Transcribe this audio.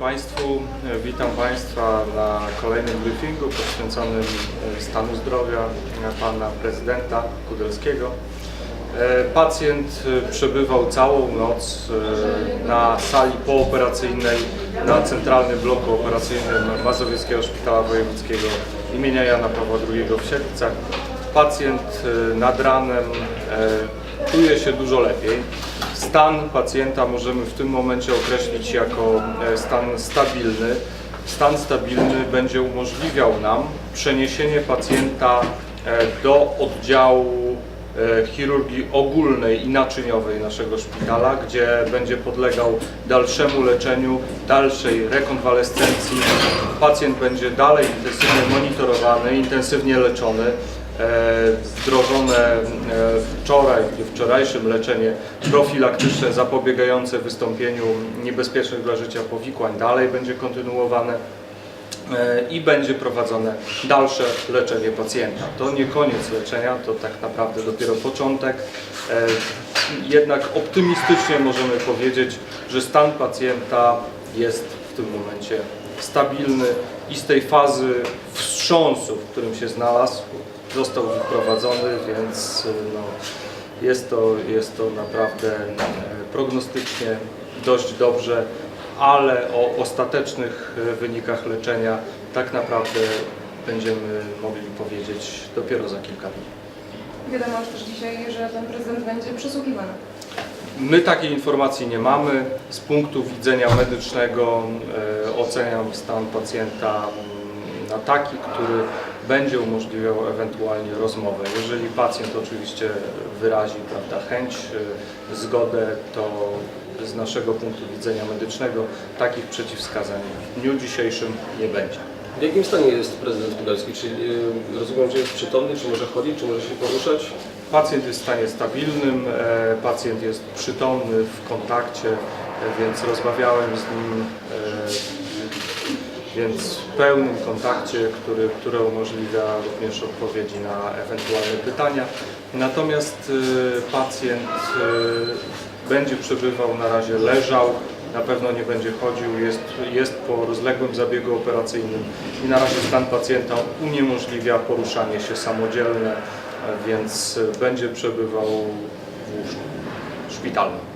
Państwu. Witam Państwa na kolejnym briefingu poświęconym e, stanu zdrowia e, Pana Prezydenta Kudelskiego. E, Pacjent e, przebywał całą noc e, na sali pooperacyjnej na centralnym bloku operacyjnym Mazowieckiego Szpitala Wojewódzkiego imienia Jana Pawła II w Siedlcach. Pacjent e, nad ranem e, czuje się dużo lepiej. Stan pacjenta możemy w tym momencie określić jako e, stan stabilny. Stan stabilny będzie umożliwiał nam przeniesienie pacjenta e, do oddziału e, chirurgii ogólnej i naczyniowej naszego szpitala, gdzie będzie podlegał dalszemu leczeniu, dalszej rekonwalescencji. Pacjent będzie dalej intensywnie monitorowany, intensywnie leczony. E, Wdrożone e, wczoraj, w wczorajszym leczenie profilaktyczne zapobiegające wystąpieniu niebezpiecznych dla życia powikłań dalej będzie kontynuowane e, i będzie prowadzone dalsze leczenie pacjenta. To nie koniec leczenia, to tak naprawdę dopiero początek. E, Jednak optymistycznie możemy powiedzieć, że stan pacjenta jest w tym momencie stabilny i z tej fazy wstrząsu, w którym się znalazł, został wyprowadzony, więc no, jest, to, jest to naprawdę e, prognostycznie dość dobrze, ale o ostatecznych e, wynikach leczenia tak naprawdę będziemy mogli powiedzieć dopiero za kilka dni. Wiadomo już też dzisiaj, że pan prezydent będzie przesłuchiwany. My takiej informacji nie mamy. Z punktu widzenia medycznego e, oceniam stan pacjenta mm, na taki, który będzie umożliwiał ewentualnie rozmowę. Jeżeli pacjent oczywiście wyrazi prawda, chęć, e, zgodę, to z naszego punktu widzenia medycznego takich przeciwwskazań w dniu dzisiejszym nie będzie. W jakim stanie jest prezydent Kudelski? Czy e, rozumiem, że jest przytomny, czy może chodzić, czy może się poruszać? Pacjent jest w stanie stabilnym, e, pacjent jest przytomny w kontakcie, więc rozmawiałem z nim, więc w pełnym kontakcie, który, który umożliwia również odpowiedzi na ewentualne pytania. Natomiast e, pacjent e, będzie przebywał, na razie leżał, na pewno nie będzie chodził, jest, jest po rozległym zabiegu operacyjnym i na razie stan pacjenta uniemożliwia poruszanie się samodzielne, więc będzie przebywał w łóżku szpitalnym.